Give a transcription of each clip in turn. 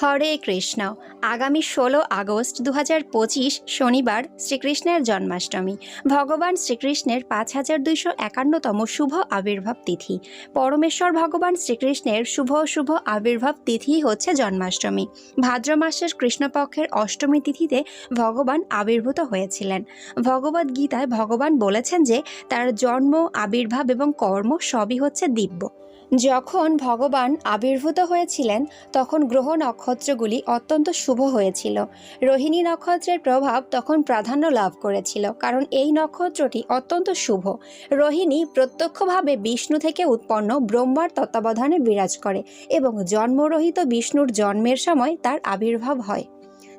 হরে কৃষ্ণ। আগামী ষোলো আগস্ট দু পঁচিশ শনিবার শ্রীকৃষ্ণের জন্মাষ্টমী। ভগবান শ্রীকৃষ্ণের পাঁচ হাজার দুইশো একান্নতম শুভ আবির্ভাব তিথি। পরমেশ্বর ভগবান শ্রীকৃষ্ণের শুভ শুভ আবির্ভাব তিথি হচ্ছে জন্মাষ্টমী। ভাদ্র মাসের কৃষ্ণপক্ষের অষ্টমী তিথিতে ভগবান আবির্ভূত হয়েছিলেন। ভগবদ গীতায় ভগবান বলেছেন যে, তার জন্ম, আবির্ভাব এবং কর্ম সবই হচ্ছে দিব্য। যখন ভগবান আবির্ভূত হয়েছিলেন, তখন গ্রহ নক্ষত্রগুলি অত্যন্ত শুভ হয়েছিল। রোহিণী নক্ষত্রের প্রভাব তখন প্রাধান্য লাভ করেছিল, কারণ এই নক্ষত্রটি অত্যন্ত শুভ। রোহিণী প্রত্যক্ষভাবে বিষ্ণু থেকে উৎপন্ন ব্রহ্মার তত্ত্বাবধানে বিরাজ করে এবং জন্মরহিত বিষ্ণুর জন্মের সময় তার আবির্ভাব হয়।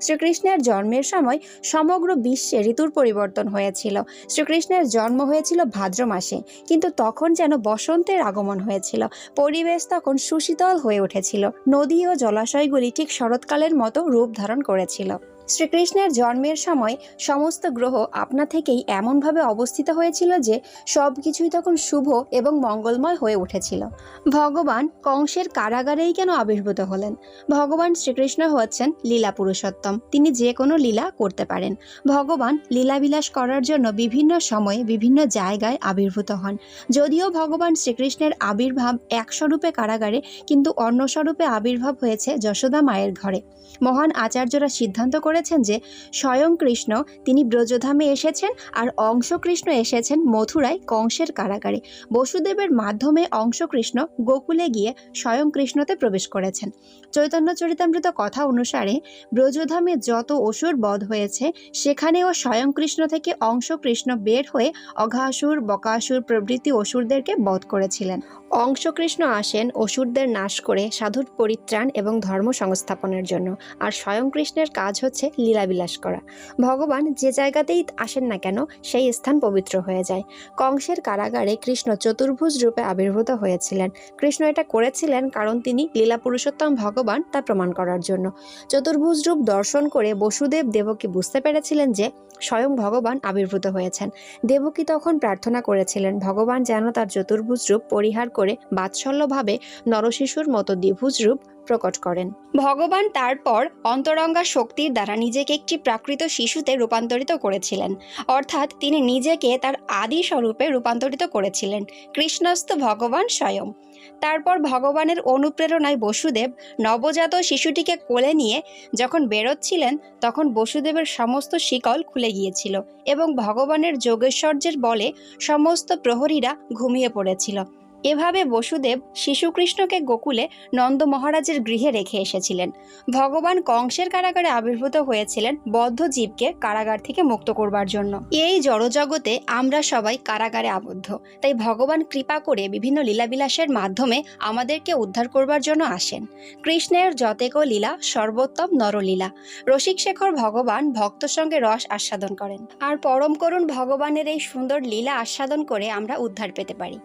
শ্রীকৃষ্ণের জন্মের সময় সমগ্র বিশ্বে ঋতুর পরিবর্তন হয়েছিল। শ্রীকৃষ্ণের জন্ম হয়েছিল ভাদ্র মাসে, কিন্তু তখন যেন বসন্তের আগমন হয়েছিল। পরিবেশ তখন সুশীতল হয়ে উঠেছিল। নদী ও জলাশয়গুলি ঠিক শরৎকালের মতো রূপ ধারণ করেছিল। শ্রীকৃষ্ণের জন্মের সময় সমস্ত গ্রহ আপনা থেকেই এমনভাবে অবস্থিত হয়েছিল যে সব কিছুই তখন শুভ এবং মঙ্গলময় হয়ে উঠেছিল। ভগবান কংসের কারাগারেই কেন আবির্ভূত হলেন? ভগবান শ্রীকৃষ্ণ হচ্ছেন লীলা পুরুষোত্তম। তিনি যে কোনো লীলা করতে পারেন। ভগবান লীলাবিলাস করার জন্য বিভিন্ন সময়ে বিভিন্ন জায়গায় আবির্ভূত হন। যদিও ভগবান শ্রীকৃষ্ণের আবির্ভাব এক স্বরূপে কারাগারে, কিন্তু অন্য স্বরূপে আবির্ভাব হয়েছে যশোদা মায়ের ঘরে। মহান আচার্যরা সিদ্ধান্ত করেছেন যে স্বয়ং কৃষ্ণ, তিনি ব্রজধামে এসেছেন আর অংশ কৃষ্ণ এসেছেন মথুরায় কংসের কারাগারে। বসুদেবের মাধ্যমে অংশ কৃষ্ণ গোকুলে গিয়ে স্বয়ং কৃষ্ণতে প্রবেশ করেছেন। চৈতন্য চরিতামৃত কথা অনুসারে ব্রজধামে যত অসুর বধ হয়েছে, সেখানেও স্বয়ং কৃষ্ণ থেকে অংশ কৃষ্ণ বের হয়ে অঘাসুর, বকাসুর প্রভৃতি অসুরদেরকে বধ করেছিলেন। অংশ কৃষ্ণ আসেন অসুরদের নাশ করে সাধুর পরিত্রাণ এবং ধর্ম সংস্থাপনের জন্য। আর স্বয়ং কৃষ্ণের কাজ হচ্ছে লীলাবিলাস করা। ভগবান যে জায়গাতেই আসেন না কেন, সেই স্থান পবিত্র হয়ে যায়। কংসের কারাগারে কৃষ্ণ চতুর্ভুজ রূপে আবির্ভূত হয়েছিলেন। কৃষ্ণ এটা করেছিলেন কারণ তিনি লীলা পুরুষোত্তম ভগবান তা প্রমাণ করার জন্য। চতুর্ভুজ রূপ দর্শন করে বসুদেব দেবকী বুঝতে পেরেছিলেন যে স্বয়ং ভগবান আবির্ভূত হয়েছেন। দেবকী তখন প্রার্থনা করেছিলেন, ভগবান যেন তার চতুর্ভুজ রূপ পরিহার করে বাৎসল্যভাবে নরশিশুর মতো দ্বিভুজ রূপ প্রকট করেন। ভগবান তারপর অন্তরঙ্গা শক্তির দ্বারা নিজেকে একটি প্রাকৃত শিশুতে রূপান্তরিত করেছিলেন। অর্থাৎ তিনি নিজেকে তার আদি স্বরূপে রূপান্তরিত করেছিলেন। কৃষ্ণস্থ ভগবান স্বয়ং। তারপর ভগবানের অনুপ্রেরণায় বসুদেব নবজাত শিশুটিকে কোলে নিয়ে যখন বেরোচ্ছিলেন, তখন বসুদেবের সমস্ত শিকল খুলে গিয়েছিল এবং ভগবানের যোগেশ্বর্যের বলে সমস্ত প্রহরীরা ঘুমিয়ে পড়েছিল। এভাবে বসুদেব শিশুকৃষ্ণকে গোকুলে নন্দ মহারাজের গৃহে রেখে এসেছিলেন। ভগবান কংসের কারাগারে আবির্ভূত হয়েছিলেন বদ্ধ জীবকে কারাগার থেকে মুক্ত করবার জন্য। এই জড়জগতে আমরা সবাই কারাগারে আবদ্ধ। তাই ভগবান কৃপা করে বিভিন্ন লীলাবিলাসের মাধ্যমে আমাদেরকে উদ্ধার করবার জন্য আসেন। কৃষ্ণের যতেক লীলা, সর্বোত্তম নরলীলা। রসিক শেখর ভগবান ভক্ত সঙ্গে রস আস্বাদন করেন। আর পরম করুণ ভগবানের এই সুন্দর লীলা আস্বাদন করে আমরা উদ্ধার পেতে পারি।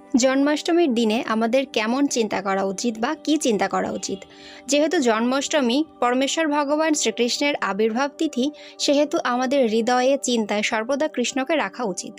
জন্মাষ্টমীর দিনে আমাদের কেমন চিন্তা করা উচিত বা কি চিন্তা করা উচিত? যেহেতু জন্মাষ্টমী, পরমেশ্বর ভগবান শ্রীকৃষ্ণের আবির্ভাব তিথি, সেহেতু আমাদের হৃদয়ে, চিন্তায় সর্বদা কৃষ্ণকে রাখা উচিত।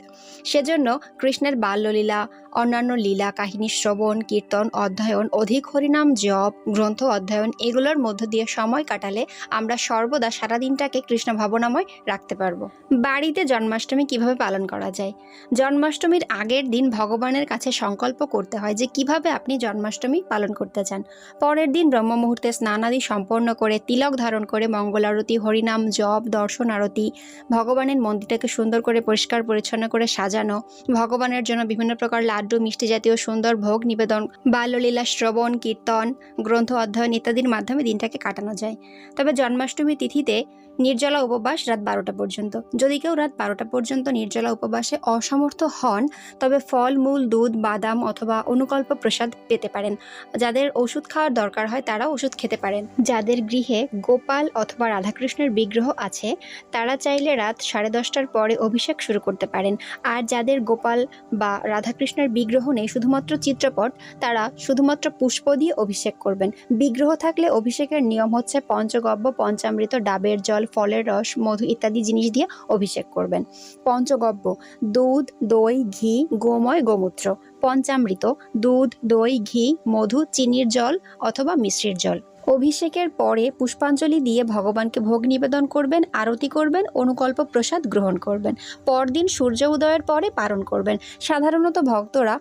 সেজন্য কৃষ্ণের বাল্যলীলা, অন্যান্য লীলা, কাহিনী, শ্রবণ, কীর্তন, অধ্যয়ন, অধিক হরিনাম, জপ, গ্রন্থ অধ্যয়ন, এগুলোর মধ্য দিয়ে সময় কাটালে আমরা সর্বদা সারা দিনটাকে কৃষ্ণ ভাবনাময় রাখতে পারব। বাড়িতে জন্মাষ্টমী কীভাবে পালন করা যায়? জন্মাষ্টমীর আগের দিন ভগবানের কাছে সংকল্প করতে হয় যে কীভাবে আপনি জন্মাষ্টমী পালন করতে চান। পরের দিন ব্রহ্ম মুহূর্তে স্নানাদি সম্পন্ন করে তিলক ধারণ করে মঙ্গল আরতি, হরিনাম, জপ, দর্শন আরতি, ভগবানের মন্দিরটাকে সুন্দর করে পরিষ্কার পরিচ্ছন্ন করে সাজানো, ভগবানের জন্য বিভিন্ন প্রকার লাড্ডু, মিষ্টি জাতীয় সুন্দর ভোগ নিবেদন, বাল্যলীলা, শ্রবণ, কীর্তন, গ্রন্থ অধ্যয়ন ইত্যাদির মাধ্যমে দিনটাকে কাটানো যায়। তবে জন্মাষ্টমী তিথিতে নির্জলা উপবাস রাত বারোটা পর্যন্ত। যদি কেউ রাত বারোটা পর্যন্ত নির্জলা উপবাসে অসমর্থ হন, তবে ফল, মূল, দুধ, বাদাম অথবা অনুকল্প প্রসাদ পেতে পারেন। যাদের ওষুধ খাওয়ার দরকার হয় তারা ওষুধ খেতে পারেন। যাদের গৃহে গোপাল অথবা রাধাকৃষ্ণের বিগ্রহ আছে, তারা চাইলে রাত সাড়ে দশটার পরে অভিষেক শুরু করতে পারেন। আর যাদের গোপাল বা রাধাকৃষ্ণের বিগ্রহ নেই, শুধুমাত্র চিত্রপট, তারা শুধুমাত্র পুষ্প দিয়ে অভিষেক করবেন। বিগ্রহ থাকলে অভিষেকের নিয়ম হচ্ছে পঞ্চগব্য, পঞ্চামৃত, ডাবের জল ফলের রস, মধু ইত্যাদি জিনিস দিয়ে অভিষেক করবেন। পঞ্চগব্য, দুধ, দই, ঘি, গোময়, গোমূত্র। পঞ্চামৃত, দুধ, দই, ঘি, মধু, চিনির জল অথবা মিশ্রির জল। অভিষেকের পরে পুষ্পাঞ্জলি দিয়ে ভগবানকে ভোগ নিবেদন করবেন, আরতি করবেন, অনুকল্প প্রসাদ গ্রহণ করবেন। পরদিন সূর্য উদয়ের পরে পালন করবেন। সাধারণত ভক্তরা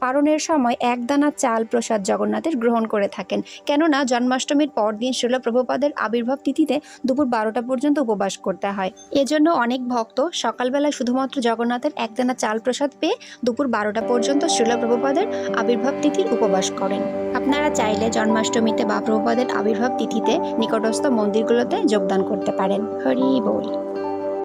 পালনের সময় একদানা চাল প্রসাদ জগন্নাথের গ্রহণ করে থাকেন। কেননা জন্মাষ্টমীর পরদিন শিল প্রভুপাদের আবির্ভাব তিথিতে দুপুর বারোটা পর্যন্ত উপবাস করতে হয়। এজন্য অনেক ভক্ত সকালবেলা শুধুমাত্র জগন্নাথের একদানা চাল প্রসাদ পেয়ে দুপুর বারোটা পর্যন্ত শিল প্রভুপাদের আবির্ভাব তিথির উপবাস করেন। আপনারা চাইলে জন্মাষ্টমীতে বা প্রভুপাদের আবির্ভাব তিথিতে নিকটস্থ মন্দিরগুলোতে যোগদান করতে পারেন। হরি বল।